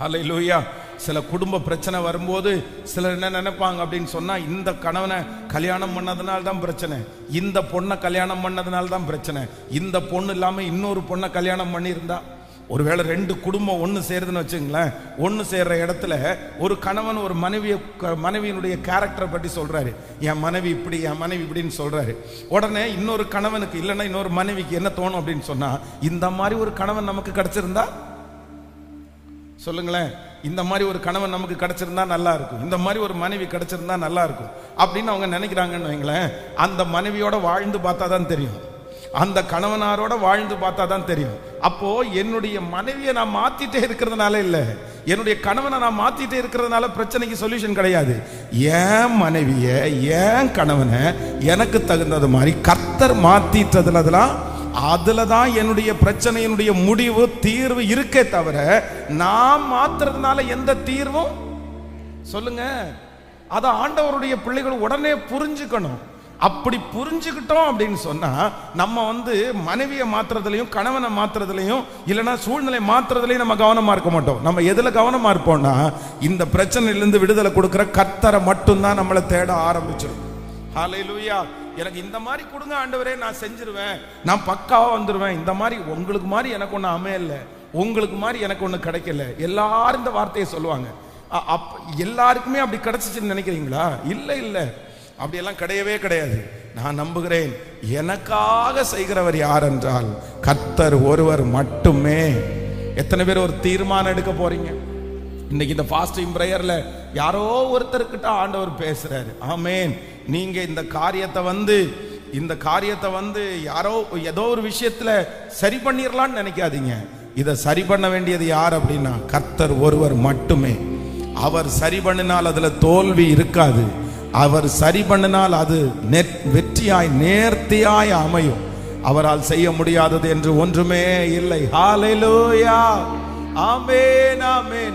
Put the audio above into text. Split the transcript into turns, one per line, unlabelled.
ஹலை லூயா சில குடும்ப பிரச்சனை வரும்போது சிலர் என்ன நினைப்பாங்க அப்படின்னு சொன்னால் இந்த கணவனை கல்யாணம் பண்ணதுனால தான் பிரச்சனை. இந்த பொண்ணை கல்யாணம் பண்ணதுனால தான் பிரச்சனை. இந்த பொண்ணு இல்லாமல் இன்னொரு பொண்ணை கல்யாணம் பண்ணியிருந்தா ஒருவேளை ரெண்டு குடும்பம் ஒன்று சேருதுன்னு வச்சுங்களேன் ஒன்று சேர்ற இடத்துல ஒரு கணவன் ஒரு மனைவியை மனைவியினுடைய கேரக்டரை பற்றி சொல்கிறாரு என் மனைவி இப்படி என் மனைவி இப்படின்னு சொல்கிறாரு உடனே இன்னொரு கணவனுக்கு இல்லைன்னா இன்னொரு மனைவிக்கு என்ன தோணும் அப்படின்னு சொன்னால் இந்த மாதிரி ஒரு கணவன் நமக்கு கிடச்சிருந்தா சொல்லுங்களேன் இந்த மாதிரி ஒரு கணவன் நமக்கு கிடைச்சிருந்தா நல்லா இருக்கும். இந்த மாதிரி ஒரு மனைவி கிடைச்சிருந்தா நல்லா இருக்கும். அப்படின்னு அவங்க நினைக்கிறாங்கன்னு வைங்களேன் அந்த மனைவியோட வாழ்ந்து பார்த்தா தான் தெரியும். அந்த கணவனாரோட வாழ்ந்து பார்த்தா தான் தெரியும். அப்போ என்னுடைய மனைவியை நான் மாத்திட்டே இருக்கிறதுனால இல்லை. என்னுடைய கணவனை நான் மாத்திட்டே இருக்கிறதுனால பிரச்சனைக்கு சொல்யூஷன் கிடையாது. ஏன் மனைவிய ஏன் கணவனை எனக்கு தகுந்தது மாதிரி கர்த்தர் மாத்திட்டதுல அதெல்லாம் அதுல தான் என்னுடைய பிரச்சனையினுடைய முடிவு தீர்வு இருக்கே தவிர நான் மாத்துறதுனால எந்த தீர்வும்? சொல்லுங்க. அத ஆண்டவருடைய பிள்ளைகள் உடனே புரிஞ்சுக்கணும். அப்படி புரிஞ்சுக்கிட்டோம் அப்படின்னு சொன்னா நம்ம வந்து மனைவியை மாத்துறதுலையும் கணவனை மாத்துறதுலையும் இல்லைன்னா சூழ்நிலை மாத்துறதுலையும் நம்ம கவனமா இருக்க மாட்டோம். நம்ம எதுல கவனமா இருப்போம்னா இந்த பிரச்சனையிலிருந்து விடுதலை கொடுக்குற கத்தரை மட்டும்தான் நம்மளை தேட ஆரம்பிச்சிடும். ஹalleluya. எனக்கு இந்த மாதிரி கொடுங்க ஆண்டவரே நான் செஞ்சிருவேன். நான் பக்காவாக வந்துடுவேன் இந்த மாதிரி உங்களுக்கு மாதிரி எனக்கு ஒண்ணு அமையல. உங்களுக்கு மாதிரி எனக்கு ஒன்றும் கிடைக்கல. எல்லாரும் இந்த வார்த்தையை சொல்லுவாங்க. அ- அப் எல்லாருக்குமே அப்படி கிடைச்சிச்சுன்னு நினைக்கிறீங்களா? இல்லை இல்லை. அப்படியெல்லாம் கிடையவே கிடையாது. நான் நம்புகிறேன். எனக்காக செய்கிறவர் யார் என்றால் கத்தர் ஒருவர் மட்டுமே. எத்தனை பேர் ஒரு தீர்மானம் எடுக்க போறீங்க? இன்னைக்கு இந்த ஃபாஸ்டிங் ப்ரேயர்ல யாரோ ஒருத்தர்கிட்ட ஆண்டவர் பேசுறாரு. ஆமேன். நீங்கள் இந்த காரியத்தை வந்து இந்த காரியத்தை வந்து யாரோ ஏதோ ஒரு விஷயத்தில் சரி பண்ணிடலான்னு நினைக்காதீங்க. இதை சரி பண்ண வேண்டியது யார் அப்படின்னா கர்த்தர் ஒருவர் மட்டுமே. அவர் சரி பண்ணினால் அதில் தோல்வி இருக்காது. அவர் சரி பண்ணினால் அது நெற் வெற்றியாய் நேர்த்தியாய் அமையும். அவரால் செய்ய முடியாதது என்று ஒன்றுமே இல்லை. ஹalleluya ஆமேன் ஆமேன்